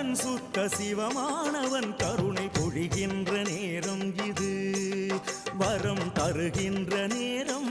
கருணாகரன் சுத்த சிவமானவன் கருணை பொழிகின்ற நேரம் இது. வரம் தருகின்ற நேரம்